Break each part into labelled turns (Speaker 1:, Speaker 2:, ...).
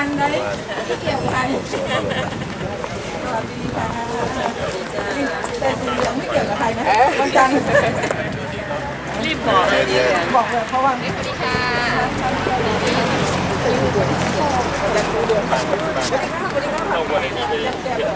Speaker 1: ันเลยไม่เกี่ยวกัคแต่สีเหลืองไม่เกี่ยวกับใครนะ
Speaker 2: วันจันทร์
Speaker 3: รีบบอกเลย
Speaker 1: บอกเลยเพราะว่าสวั
Speaker 4: สดีค่ะสวัสดีค่ะ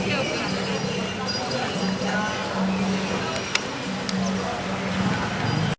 Speaker 5: Ethiopia.